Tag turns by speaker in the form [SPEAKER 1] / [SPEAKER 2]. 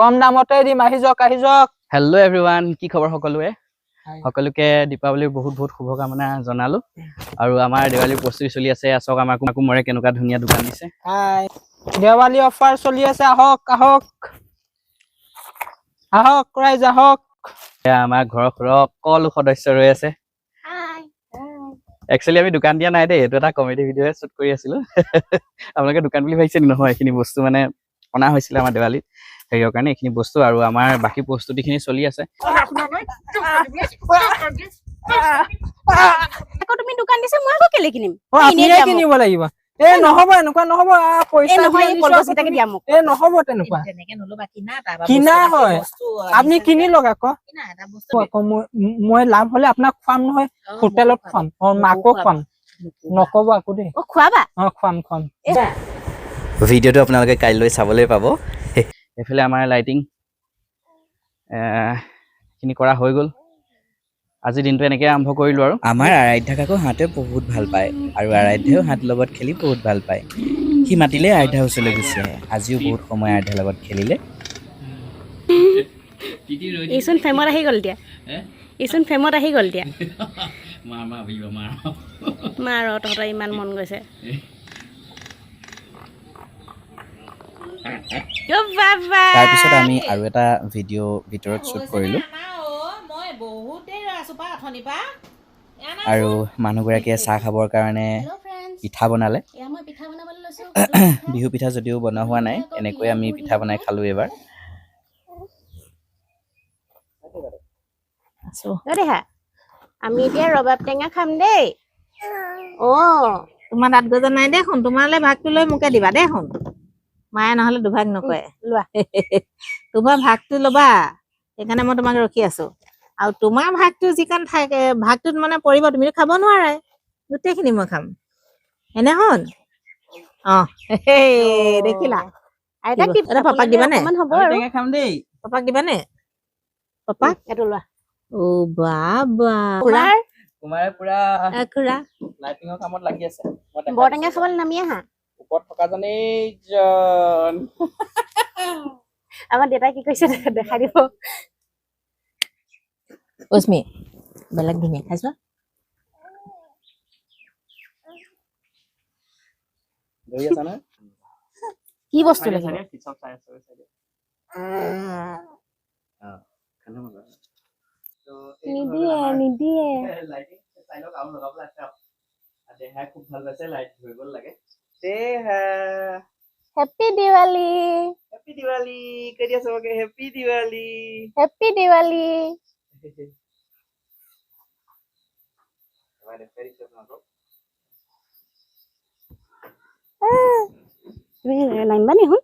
[SPEAKER 1] কম দামতে দিম আহি যাওক আহি যাওক।
[SPEAKER 2] হেল্ল' এভৰিৱান কি খবৰ সকলোৱে. সকলোকে দীপাৱলীৰ বহুত বহুত শুভকামনা জনালো। আৰু আমাৰ দেৱালীৰ প্ৰস্তুতি চলি আছে চাওক আমাৰ কুমাৰে কেনেকুৱা ধুনীয়া দোকান দিছে।
[SPEAKER 1] হাই দেৱালী অফাৰ চলি আছে আহক আহক। আহক ৰাইজ আহক।
[SPEAKER 2] আমাৰ ঘৰৰ সকলো সদস্য ৰৈ আছে। একচুৱেলি আমি দোকান দিয়া নাই দেই এইটো এটা কমেডি ভিডিঅ'হে শ্বুট কৰি আছিলো। আপোনালোকে দোকান বুলি ভাবিছে? নহয় এইখিনি বস্তু মানে অনা হৈছিলে আমাৰ দেৱালীত। হেৰিয়ৰ কাৰণে এইখিনি বস্তু আৰু আমাৰ বাকী প্ৰস্তুতিখিনি চলি আছে।
[SPEAKER 3] আকৌ তুমি দোকান দিছে মই আকৌ কেলে কিনিম?
[SPEAKER 1] অ আপুনিয়ে। কিনিব লাগিব। এ নহব এনেকুৱা নহব
[SPEAKER 3] এই
[SPEAKER 1] পইচা
[SPEAKER 3] এই
[SPEAKER 1] নহব তেনেকুৱা।
[SPEAKER 4] কিনা
[SPEAKER 1] হয়। আপুনি কিনি লওক আকৌ। মই লাভ হলে আপোনাক খুৱাম নহয় হোটেলত খুৱাম। অ
[SPEAKER 4] মোকো।
[SPEAKER 1] খুৱাম। নকব আকৌ দেই।
[SPEAKER 3] খোৱাবা।
[SPEAKER 1] অ খুৱাম খুৱাম।
[SPEAKER 2] ভিডিঅ'টো আপোনালোকে কাইলৈ চাবলৈ পাব। এইফালে আমাৰ লাইটিং খিনি কৰা হৈ গ'ল। আজিৰ দিনটো এনেকৈ আৰম্ভ কৰিলোঁ আৰু।
[SPEAKER 5] আমাৰ আৰাধ্যাক আকৌ হাঁতে বহুত ভালো পায় আৰু আৰাধ্যাও হাত লগত খেলি বহুত ভালো পায়। সি মাতিলে আৰাধ্যাৰ ওচৰলৈ গুচি আহে। আজিও বহুত সময় আৰাধ্যাৰ লগত খেলিলে।
[SPEAKER 3] ইচোন ফেমত আহি গ'ল এতিয়া ইচোন ফেমত আহি গ'ল এতিয়া মাৰ তহঁতৰ ইমান মন গৈছে।
[SPEAKER 5] তাৰপিছত আমি আৰু এটা ভিডিঅ' ভিতৰত শ্বুট কৰিলোঁ। আৰু মানুহগৰাকীয়ে চাহ খাবৰ কাৰণে. পিঠা বনালে। বিহু পিঠা যদিও বনোৱা হোৱা নাই এনেকৈ আমি পিঠা বনাই খালোঁ এইবাৰ।
[SPEAKER 3] আমি এতিয়া ৰবাব টেঙা খাম দেই। অ
[SPEAKER 4] তোমাৰ দাঁত গজা নাই দেখোন তোমালে ভাগটো লৈ মোকে দিবা দেখোন মায়ে নহলে দুভাগ নকৰে।
[SPEAKER 3] লোৱা।
[SPEAKER 4] তোমাৰ ভাগটো ল'বা সেইকাৰণে মই তোমাক ৰখি আছো। আৰু তোমাৰ ভাগটো যিকণ থাকে ভাগটোত মানে পৰিব তুমিতো খাব নোৱাৰাই। গোটেইখিনি মই খাম। এনে শুন অ দেখিলা?
[SPEAKER 3] আইতাক
[SPEAKER 4] পাপাক দিবানে?
[SPEAKER 2] খাম দেই।
[SPEAKER 4] পাপাক দিবানে? পাপাক?
[SPEAKER 3] এইটো লোৱা।
[SPEAKER 4] অ বা এ, খুৰা।
[SPEAKER 2] লাইটিঙৰ কামত লাগি আছে। মই দেখাই
[SPEAKER 3] বৰ টেঙা
[SPEAKER 2] দিছোঁ।
[SPEAKER 3] খাবলৈ নামি আহা।
[SPEAKER 2] ওপৰত থকাজনেইজন
[SPEAKER 3] আমাৰ দেউতাই কি কৈছে দেখাই দিব।
[SPEAKER 4] ৰশ্মি বেলেগ ধুনীয়া
[SPEAKER 2] নহয়
[SPEAKER 3] কি বস্তু লাগিব? নিদিয়ে নিদিয়ে।
[SPEAKER 2] লাইটিং চাই লওক আৰু দেহাই খুব ভাল পাইছে লাইট লাগে। দেহা
[SPEAKER 3] হেপী দিৱালী
[SPEAKER 2] হেপী দিৱালী কৈ দিয়া চবকে হেপী দিৱালী
[SPEAKER 3] হেপী দিৱালী
[SPEAKER 2] এবাৰ দেখুৱাই দিছোঁ আপোনালোকক।
[SPEAKER 3] তুমি নামিবা নি শুন